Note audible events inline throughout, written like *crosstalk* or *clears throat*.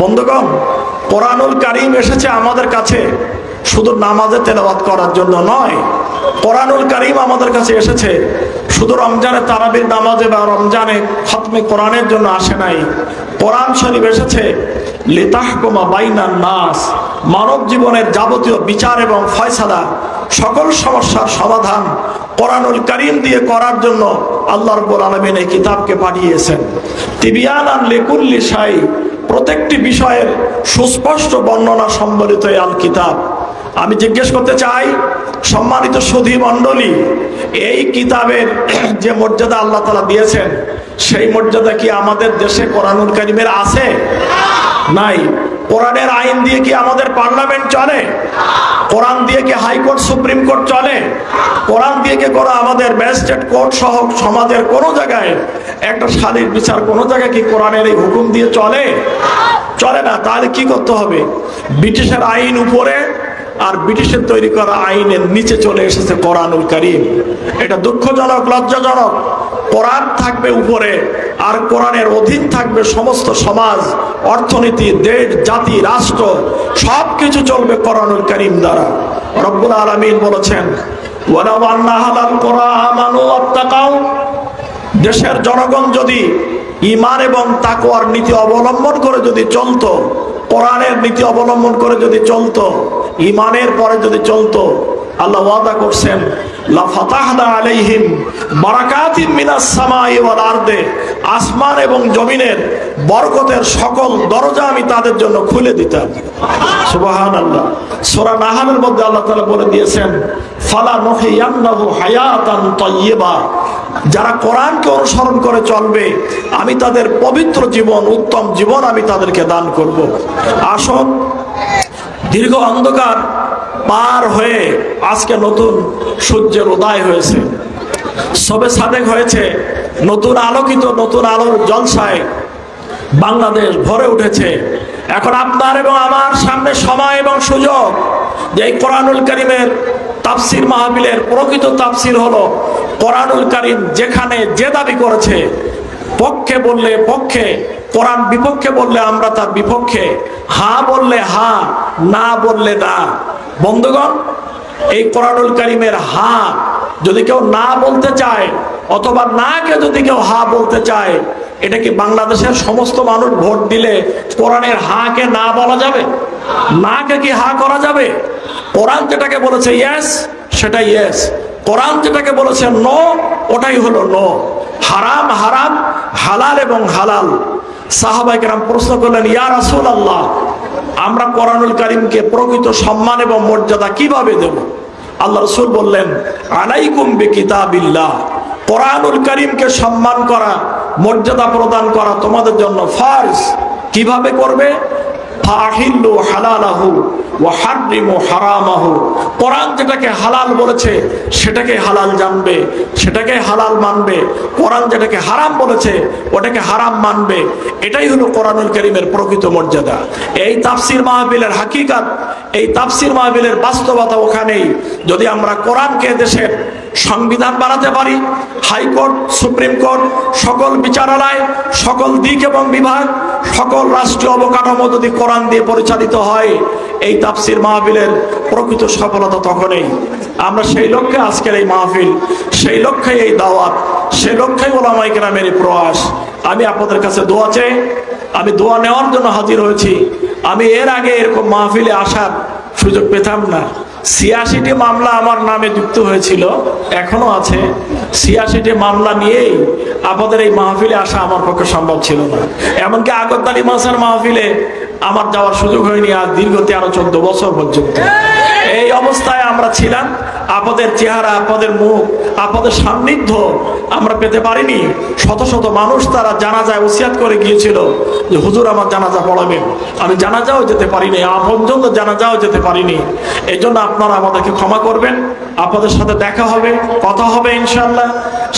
বন্ধুগণ, কোরআনুল কারিম এসেছে আমাদের কাছে শুধু নামাজে তেলাওয়াত করার জন্য নয়। কোরআনুল কারিম আমাদের কাছে এসেছে শুধু রমজানে তারাবির নামাজে বা রমজানে খতমে কোরআনের জন্য আসে নাই। কোরআন শরীফ এসেছে নাস, মানব জীবনের যাবতীয় বিচার এবং ফয়সালা, সকল সমস্যার সমাধান কোরআনুল কারিম দিয়ে করার জন্য আল্লাহ রব্বুল আলমিন এই কিতাবকে পাঠিয়েছেন। তিবিয়ান আর লেকুল্লি সাই প্রত্যেকটি বিষয়ের সুস্পষ্ট বর্ণনা সম্বলিত এই আল কিতাব আমি জিজ্ঞেস করতে চাই, সম্মানিত সুধী মণ্ডলী, এই কিতাবের *clears throat* যে মর্যাদা আল্লাহ তালা দিয়েছেন, সেই মর্যাদা কি আমাদের দেশে কোরআনুল কারিমের আছে? নাই। কোরআনের আইন দিয়ে কি আমাদের পার্লামেন্ট চলে? কোরআন দিয়ে কি হাইকোর্ট, সুপ্রিম কোর্ট চলে? কোরআন দিয়ে কি কোনো আমাদের ম্যাজিস্ট্রেট কোর্ট সহ সমাজের কোনো জায়গায় একটা শালীর বিচার কোনো জায়গায় কি কোরআনের এই হুকুম দিয়ে চলে? চলে না, তাহলে কি করতে হবে? ব্রিটিশের আইন উপরে আর ব্রিটিশের তৈরি করা আইনের নিচে চলে এসেছে কোরআনুল করিম। এটা দুঃখজনক, লজ্জাজনক। কোরআন থাকবে উপরে আর কোরআনের অধীন থাকবে সমস্ত সমাজ, অর্থনীতি, দেশ, জাতি, রাষ্ট্র সব কিছু চলবে কোরআনুল করিম দ্বারা। রব্বুল আলমিন বলেছেন দেশের জনগণ যদি ইমান এবং তাকওয়ার নীতি অবলম্বন করে যদি চলতো, কোরআনের নীতি অবলম্বন করে যদি চলতো ইমানের পরে যদি চলতো আল্লাহ ওয়াদা করছেন, লা আলাইহিম মিনাস আসমান এবং জমিনের বরকতের সকল দরজা আমি তাদের জন্য খুলে দিতাম। সুবহানাল্লাহ। সূরা নাহালের মধ্যে আল্লাহ তাআলা বলে দিয়েছেন, ফালা নহিয়ান্নাহু হায়াতান যারা কোরআনকে অনুসরণ করে চলবে, আমি তাদের পবিত্র জীবন, উত্তম জীবন আমি তাদেরকে দান করব। আসুন দীর্ঘ অন্ধকার পার হয়ে আজকে নতুন সূর্যের উদয় হয়েছে। সবে সাদেক হয়েছে, নতুন আলোকিত, নতুন আলোর জলসায় বাংলাদেশ ভরে উঠেছে। এখন আপনার এবং আমার সামনে সময় এবং সুযোগ। যে এই কোরআনুল করিমের তাফসির মাহবিলের প্রকৃত তাফসির হলো, কোরআনুল করিম যেখানে যে দাবি করেছে, পক্ষে বললে পক্ষে কোরআন বিপক্ষে বললে আমরা তার বিপক্ষে, হা বললে হা, না বললে না। বন্ধুগণ, এই কোরআনুল করিমের হা, যদি কেউ না বলতে চায়, অথবা না কে যদি কেউ হা বলতে চায়, এটা কি বাংলাদেশের সমস্ত মানুষ ভোট দিলে কোরআনের হাকে না বলা যাবে? নাকে কি হা করা যাবে? কোরআন যেটাকে বলেছে ইয়েস সেটা ইয়েস কোরআন যেটাকে বলেছে নো ওটাই হলো নো হারাম হারাম, হালাল এবং হালাল। সাহাবাই কেরাম প্রশ্ন করলেন, ইয়া রাসুল আল্লাহ আমরা কোরআনুল করিমকে প্রকৃত সম্মান এবং মর্যাদা কীভাবে দেব? আল্লাহ রসুল বললেন, আলাইকুম বি কিতাবিল্লাহ কোরআনুল করিমকে সম্মান করা, মর্যাদা প্রদান করা তোমাদের জন্য ফার্স কীভাবে করবে? ফাহিল্লু হালালাহু ওয়া হাররিমু হারামাহু। কোরআন যেটাকে হালাল বলেছে, সেটাকে হালাল জানবে, সেটাকে হালাল মানবে। কোরআন যেটাকে হারাম বলেছে, ওটাকে হারাম মানবে। এটাই হলো কোরআনুল করিমের প্রকৃত মর্যাদা। এই তাফসির মাহবিলের হাকিকাত, এই তাফসির মাহবিলের বাস্তবতা ওখানেই। যদি আমরা কোরআনকে দেশের সংবিধান বানাতে পারি, হাইকোর্ট, সুপ্রিম কোর্ট, সকল বিচারালয়, সকল দিক এবং বিভাগ সকল রাষ্ট্রীয় অবকাঠামো যদি কোরআন দিয়ে পরিচালিত হয়, এই তাফসির মাহফিলের প্রকৃত সফলতা তখনই। আমরা সেই লক্ষ্যে আজকের এই মাহফিল, সেই লক্ষ্যে এই দাওয়াত, সেই লক্ষ্যে ওলামাই গ্রামের এই প্রয়াস। আমি আপনাদের কাছে দোয়া চাই আমি দোয়া নেওয়ার জন্য হাজির হয়েছি। আমি এর আগে এরকম মাহফিলে আসার সুযোগ পেতাম না। ছিয়াশিটি মামলা আমার নামে যুক্ত হয়েছিল, এখনও আছে। ছিয়াশিটি মামলা নিয়েই আপনাদের এই মাহফিলে আসা আমার পক্ষে সম্ভব ছিল না। এমনকি আগরদালি মাসের মাহফিলে আমার যাওয়ার সুযোগ হয়নি আর দীর্ঘ তেরো, চোদ্দ বছর পর্যন্ত। এই অবস্থায় আমরা ছিলাম। আপনাদের চেহারা, আপদের মুখ, আপদের সান্নিধ্য আমরা পেতে পারিনি। শত শত মানুষ তারা জানাজায় ওসিয়াত করে গিয়েছিল যে, হুজুর, আমার জানাজা পড়াবেন। আমি জানাজাও যেতে পারিনি পর্যন্ত জানাজাও যেতে পারিনি। এই জন্য আপনারা আমাদেরকে ক্ষমা করবেন। আপনাদের সাথে দেখা হবে, কথা হবে ইনশাল্লাহ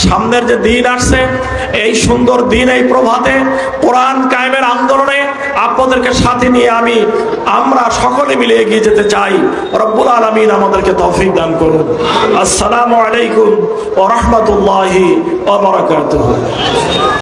সামনের যে দিন আসছে, এই সুন্দর দিন, এই প্রভাতে কোরআন কায়েমের আন্দোলনে আপনাদেরকে সাথে নিয়ে আমি, আমরা সকলে মিলে এগিয়ে যেতে চাই। রব্বুল আলমিন আমাদেরকে তৌফিক দান করুন। আসসালামু আলাইকুম ও ওবরাকাতুহ